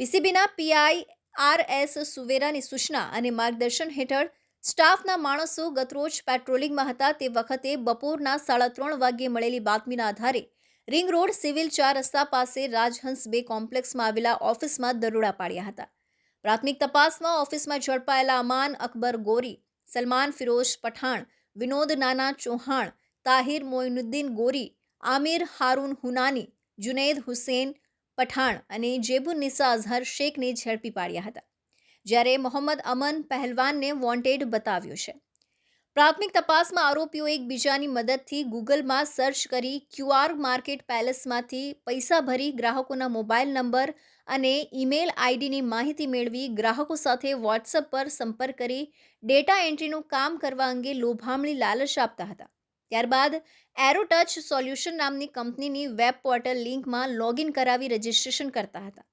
પીસીબીના PI R S સુવેરાની સૂચના અને માર્ગદર્શન હેઠળ સ્ટાફના માણસો ગતરોજ પેટ્રોલિંગમાં હતા તે વખતે બપોરના સાડા ત્રણ વાગ્યે મળેલી બાતમીના આધારે રિંગ રોડ સિવિલ ચાર રસ્તા પાસે રાજહંસ બે કોમ્પ્લેક્સમાં આવેલા ઓફિસમાં દરોડા પાડ્યા હતા. પ્રાથમિક તપાસમાં ઓફિસમાં ઝડપાયેલા અમાન અકબર ગોરી, સલમાન ફિરોઝ પઠાણ, વિનોદ નાના ચૌહાણ, તાહિર મોઇનુદ્દીન ગોરી, આમિર હારૂન હુનાની, જુનૈદ હુસેન પઠાણ અને જેબુન્નિસા અઝહર શેખને ઝડપી પાડ્યા હતા, જ્યારે મોહમ્મદ અમન પહેલવાનને વોન્ટેડ બતાવ્યો છે. પ્રાથમિક તપાસમાં આરોપીઓ એકબીજાની મદદથી ગૂગલમાં સર્ચ કરી ક્યુઆર માર્કેટ પેલેસમાંથી પૈસા ભરી ગ્રાહકોના મોબાઈલ નંબર અને ઈમેલ આઈડીની માહિતી મેળવી ગ્રાહકો સાથે વોટ્સઅપ પર સંપર્ક કરી ડેટા એન્ટ્રીનું કામ કરવા અંગે લોભામણી લાલચ આપતા હતા. ત્યારબાદ એરો ટચ સોલ્યુશન નામની કંપનીની વેબ પોર્ટલ લિંકમાં લોગિન કરાવી રજિસ્ટ્રેશન કરતા હતા.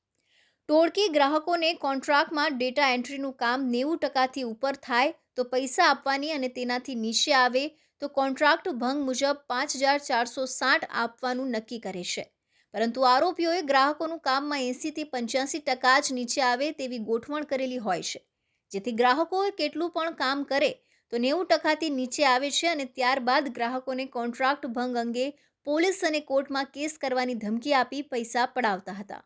ટોળકી ગ્રાહકોને કોન્ટ્રાક્ટમાં ડેટા એન્ટ્રીનું કામ નેવું ટકાથી ઉપર થાય તો પૈસા આપવાની અને તેનાથી નીચે આવે તો કોન્ટ્રાક્ટ ભંગ મુજબ પાંચ હજાર ચારસો સાઠ આપવાનું નક્કી કરે છે. પરંતુ આરોપીઓએ ગ્રાહકોનું કામમાં એંસીથી પંચ્યાસી ટકા જ નીચે આવે તેવી ગોઠવણ કરેલી હોય છે. જેથી ગ્રાહકો કેટલું પણ કામ કરે તો નેવું ટકાથી નીચે આવે છે અને ત્યારબાદ ગ્રાહકોને કોન્ટ્રાક્ટ ભંગ અંગે પોલીસ અને કોર્ટમાં કેસ કરવાની ધમકી આપી પૈસા પડાવતા હતા.